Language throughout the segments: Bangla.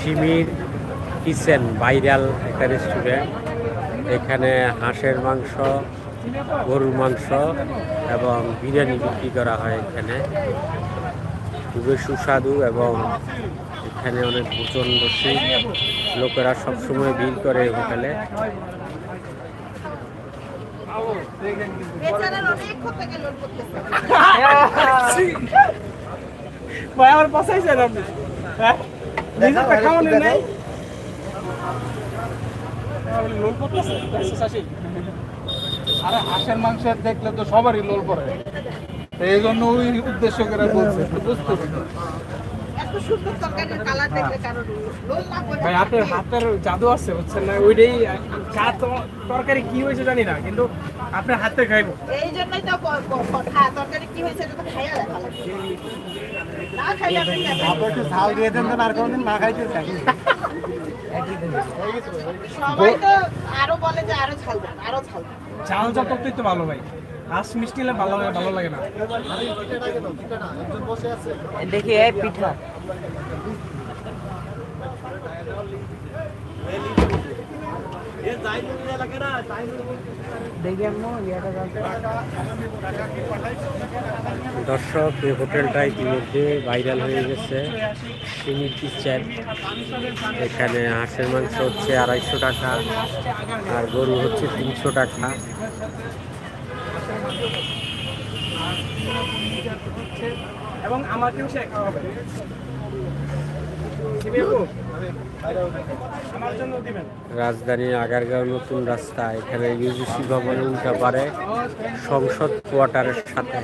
সিমির কিচেন, ভাইরাল একটা রেস্টুরেন্ট এখানে হাঁসের মাংস, গরুর মাংস এবং বিরিয়ানি বিক্রি করা হয় এখানে। খুবই সুস্বাদু এবং এখানে অনেক প্রচণ্ড শীত লোকেরা সবসময় ভিড় করে হোটেলে। ভাই, আমার পছাইছেন আপনি। হ্যাঁ? নিজের তো খাওয়ানো নেই লোন করতেছে আরে হাঁসের মাংস দেখলে তো সবারই লোল পড়ে। এই জন্য ওই উদ্দেশ্য করে বলছে বুঝতে এত সুন্দর তরকারির কালার দেখলে কারোর লোল না। করে ভাই আপনার হাতের জাদু আছে বুঝছেন না? ওইটাই চা তো তরকারি কি হয়েছে জানি না কিন্তু আপনার হাতে খাইবো। এই জন্যই তো কথা তরকারি কি হয়েছে এটা তো খাইয়া দেখা লাগে না খাইলে আপনি খাবেন। একটু ঝাল দিয়ে দেন আর কোনদিন না খাইতে থাকি সবাই তো আরও বলে যে আরও ঝাল দেন আরও ঝাল দেন। চাল যতই তো ভালো ভাই। হাঁস মিষ্টি হলে ভালো লাগে ভালো লাগে না। দেখি এই পিঠা। দর্শক, এই হোটেলটা ইতিমধ্যে ভাইরাল হয়ে গেছে। সিমির কিচেন। এখানে হাঁসের মাংস হচ্ছে আড়াইশো টাকা আর গরু হচ্ছে তিনশো টাকা। এবং আমাকেও সে জন্য দিবেন। রাজধানী আগারগাঁও নতুন রাস্তা এখানে ইউজিসি ভবনের উল্টা পারে সংসদ কোয়ার্টারের সাথে।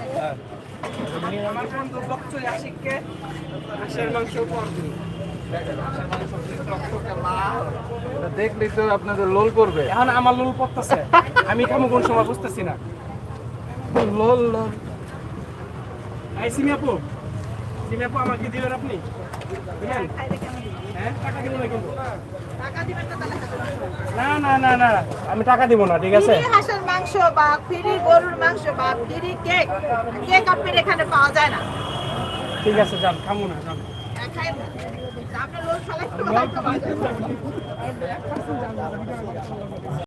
দেখলেই তো আপনাদের লোল করবে এখন আমার লোল পড়তেছে। আমি খামো কোন সময় বুঝতেছি না। লোল লোল। এই সিমি আপু সিমি আপু আমাকে দিবেন আপনি? হ্যাঁ? টাকা দিব না। না না না না আমি টাকা দিব না ঠিক আছে? হাঁসের মাংস বা ফ্রি গরুর মাংস বা ফ্রি কেক কেক আপনার এখানে পাওয়া যায় না। ঠিক আছে যান খামো না যান। আপনার